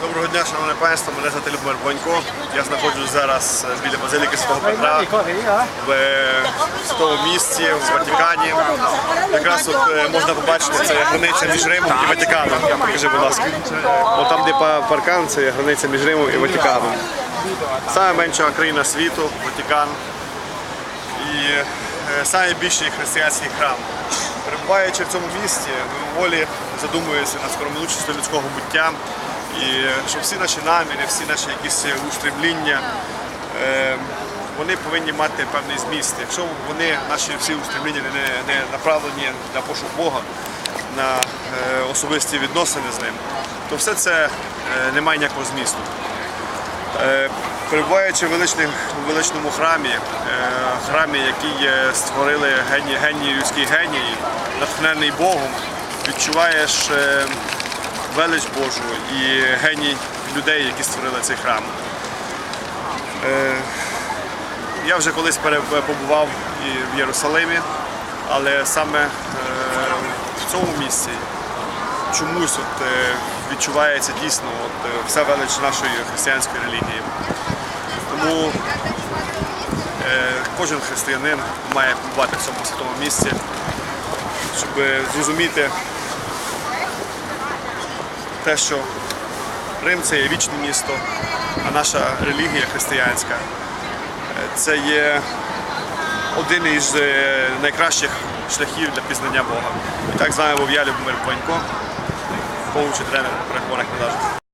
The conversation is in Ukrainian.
Доброго дня, шановне панство. Мене звати Любомир Бонько. Я знаходжусь зараз біля базиліки Святого Петра в е, тому місці в Ватикані. Якраз от е, можна побачити це границя між Римом і Ватиканом. Покажи, будь ласка. От там, де паркан, це границя між Римом і Ватиканом. Саме менша країна світу, Ватикан. І е, найбільший християнський храм. Перебуваючи в цьому місті, ми волі задумуємося над скороминучістю людського буття. І щоб всі наші наміри, всі наші якісь устремління, е, вони повинні мати певний зміст. Якщо вони, наші всі устремління не, не направлені на пошук Бога, на е, особисті відносини з ним, то все це е, не має ніякого змісту. Е, Перебуваючи в величному храмі, е, храмі, який е, створили генії, генії, людський геній, натхнений Богом, відчуваєш е, велич Божу і геній людей, які створили цей храм. Е, Я вже колись побував і в Єрусалимі, але саме е, в цьому місці чомусь от, е, відчувається дійсно от, вся велич нашої християнської релігії. Тому кожен християнин має побувати в цьому святому місці, щоб зрозуміти те, що Рим це є вічне місто, а наша релігія християнська е, це є один із е, найкращих шляхів для пізнання Бога. І так з вами був я, Любомир Панько, коуч і тренер переговорних продажів.